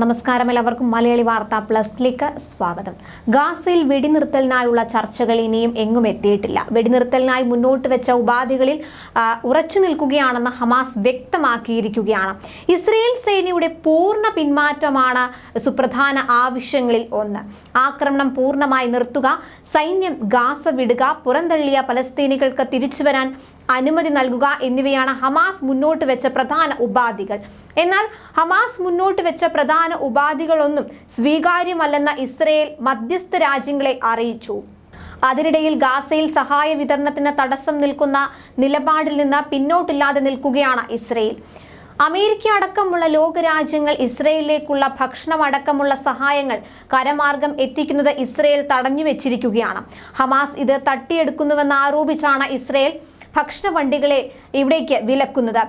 നമസ്കാരം എല്ലാവർക്കും. മലയാളി വാർത്ത പ്ലസിലേക്ക് സ്വാഗതം. ഗാസയിൽ വെടിനിർത്തലിനായുള്ള ചർച്ചകൾ ഇനിയും എങ്ങും എത്തിയിട്ടില്ല. വെടിനിർത്തലിനായി മുന്നോട്ട് വെച്ച ഉപാധികളിൽ ഉറച്ചു നിൽക്കുകയാണെന്ന് ഹമാസ് വ്യക്തമാക്കിയിരിക്കുകയാണ്. ഇസ്രയേൽ സേനയുടെ പൂർണ പിന്മാറ്റമാണ് സുപ്രധാന ആവശ്യങ്ങളിൽ ഒന്ന്. ആക്രമണം പൂർണമായി നിർത്തുക സൈന്യം ഗാസ വിടുക പുറന്തള്ളിയ പലസ്തീനികൾക്ക് തിരിച്ചുവരാൻ അനുമതി നൽകുക എന്നിവയാണ് ഹമാസ് മുന്നോട്ട് വെച്ച പ്രധാന ഉപാധികൾ. എന്നാൽ ഹമാസ് മുന്നോട്ട് വെച്ച പ്രധാന ഉപാധികളൊന്നും സ്വീകാര്യമല്ലെന്ന ഇസ്രയേൽ മധ്യസ്ഥ രാജ്യങ്ങളെ അറിയിച്ചു. അതിനിടയിൽ ഗാസയിൽ സഹായ വിതരണത്തിന് തടസ്സം നിൽക്കുന്ന നിലപാടിൽ നിന്ന് പിന്നോട്ടില്ലാതെ നിൽക്കുകയാണ് ഇസ്രയേൽ. അമേരിക്ക അടക്കമുള്ള ലോകരാജ്യങ്ങൾ ഇസ്രയേലിലേക്കുള്ള ഭക്ഷണം അടക്കമുള്ള സഹായങ്ങൾ കരമാർഗം എത്തിക്കുന്നത് ഇസ്രയേൽ തടഞ്ഞു വെച്ചിരിക്കുകയാണ് ഹമാസ് ഇത് തട്ടിയെടുക്കുന്നുവെന്ന് ആരോപിച്ചാണ് ഇസ്രയേൽ ഭക്ഷണ വണ്ടികളെ ഇവിടേക്ക് വിലക്കുന്നത്.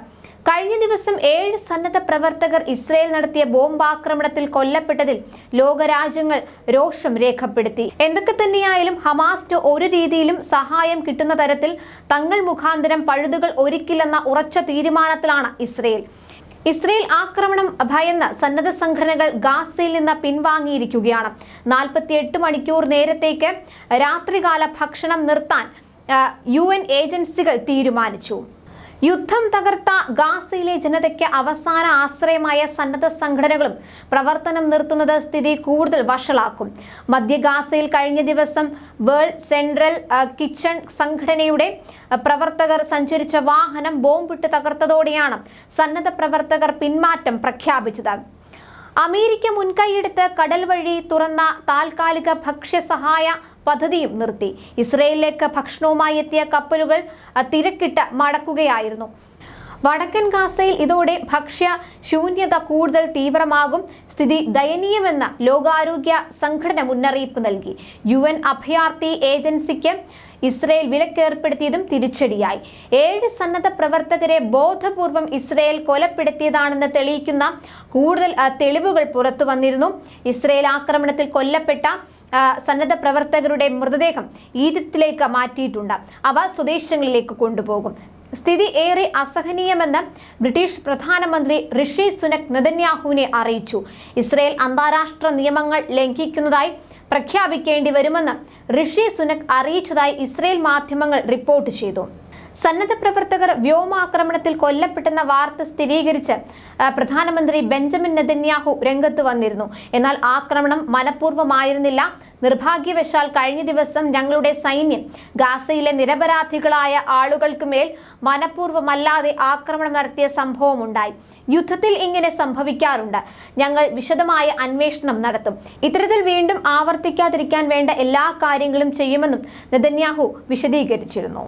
കഴിഞ്ഞ ദിവസം ഏഴ് സന്നദ്ധ പ്രവർത്തകർ ഇസ്രയേൽ നടത്തിയ ബോംബാക്രമണത്തിൽ കൊല്ലപ്പെട്ടതിൽ ലോകരാജ്യങ്ങൾ രോഷം രേഖപ്പെടുത്തി. എന്തൊക്കെ തന്നെയായാലും ഹമാസിന് ഒരു രീതിയിലും സഹായം കിട്ടുന്ന തരത്തിൽ തങ്ങൾ മുഖാന്തരം പഴുതുകൾ ഒരുക്കില്ലെന്ന ഉറച്ച തീരുമാനത്തിലാണ് ഇസ്രയേൽ. ഇസ്രയേൽ ആക്രമണം ഭയന്ന് സന്നദ്ധ സംഘടനകൾ ഗാസയിൽ നിന്ന് പിൻവാങ്ങിയിരിക്കുകയാണ്. നാൽപ്പത്തിയെട്ട് മണിക്കൂർ നേരത്തേക്ക് രാത്രികാല ഭക്ഷണം നിർത്താൻ യു എൻ ഏജൻസികൾ തീരുമാനിച്ചു. യുദ്ധം തകർത്ത ഗാസയിലെ ജനതയ്ക്ക് അവസാന ആശ്രയമായ സന്നദ്ധ സംഘടനകളും പ്രവർത്തനം നിർത്തുന്നത് സ്ഥിതി കൂടുതൽ വഷളാക്കും. മധ്യ ഗാസയിൽ കഴിഞ്ഞ ദിവസം വേൾഡ് സെൻട്രൽ കിച്ചൺ സംഘടനയുടെ പ്രവർത്തകർ സഞ്ചരിച്ച വാഹനം ബോംബിട്ട് തകർത്തതോടെയാണ് സന്നദ്ധ പ്രവർത്തകർ പിന്മാറ്റം പ്രഖ്യാപിച്ചത്. അമേരിക്ക മുൻകൈയെടുത്ത് കടൽ വഴി തുറന്ന താൽക്കാലിക ഭക്ഷ്യസഹായ പദ്ധതിയും നിർത്തി. ഇസ്രയേലിലേക്ക് ഭക്ഷണവുമായി എത്തിയ കപ്പലുകൾ തിരക്കിട്ട് മടക്കുകയായിരുന്നു. വടക്കൻ ഗാസയിൽ ഇതോടെ ഭക്ഷ്യ ശൂന്യത കൂടുതൽ തീവ്രമാകും. സ്ഥിതി ദയനീയമെന്ന ലോകാരോഗ്യ സംഘടന മുന്നറിയിപ്പ് നൽകി. യു എൻ അഭയാർത്ഥി ഏജൻസിക്ക് ഇസ്രയേൽ വിലക്കേർപ്പെടുത്തിയതും തിരിച്ചടിയായി. ഏഴ് സന്നദ്ധ പ്രവർത്തകരെ ബോധപൂർവം ഇസ്രയേൽ കൊലപ്പെടുത്തിയതാണെന്ന് തെളിയിക്കുന്ന കൂടുതൽ തെളിവുകൾ പുറത്തു വന്നിരുന്നു. ഇസ്രയേൽ ആക്രമണത്തിൽ കൊല്ലപ്പെട്ട സന്നദ്ധ പ്രവർത്തകരുടെ മൃതദേഹം ഈജിപ്തിലേക്ക് മാറ്റിയിട്ടുണ്ട്. അവ സ്വദേശങ്ങളിലേക്ക് കൊണ്ടുപോകും. സ്ഥിതി ഏറെ അസഹനീയമെന്ന് ബ്രിട്ടീഷ് പ്രധാനമന്ത്രി ഋഷി സുനക് നെതന്യാഹുവിനെ അറിയിച്ചു. ഇസ്രയേൽ അന്താരാഷ്ട്ര നിയമങ്ങൾ ലംഘിക്കുന്നതായി പ്രഖ്യാപിക്കേണ്ടി വരുമെന്ന് ഋഷി സുനക് അറിയിച്ചതായി ഇസ്രയേൽ മാധ്യമങ്ങൾ റിപ്പോർട്ട് ചെയ്തു. സന്നദ്ധ പ്രവർത്തകർ വ്യോമാക്രമണത്തിൽ കൊല്ലപ്പെട്ടെന്ന വാർത്ത സ്ഥിരീകരിച്ച് പ്രധാനമന്ത്രി ബെഞ്ചമിൻ നെതന്യാഹു രംഗത്ത് വന്നിരുന്നു. എന്നാൽ ആക്രമണം മനഃപൂർവമായിരുന്നില്ല. നിർഭാഗ്യവശാൽ കഴിഞ്ഞ ദിവസം ഞങ്ങളുടെ സൈന്യം ഗാസയിലെ നിരപരാധികളായ ആളുകൾക്ക് മേൽ മനഃപൂർവമല്ലാതെ ആക്രമണം നടത്തിയ സംഭവമുണ്ടായി. യുദ്ധത്തിൽ ഇങ്ങനെ സംഭവിക്കാറുണ്ട്. ഞങ്ങൾ വിശദമായ അന്വേഷണം നടത്തും. ഇത്തരത്തിൽ വീണ്ടും ആവർത്തിക്കാതിരിക്കാൻ വേണ്ട എല്ലാ കാര്യങ്ങളും ചെയ്യുമെന്നും നെതന്യാഹു വിശദീകരിച്ചിരുന്നു.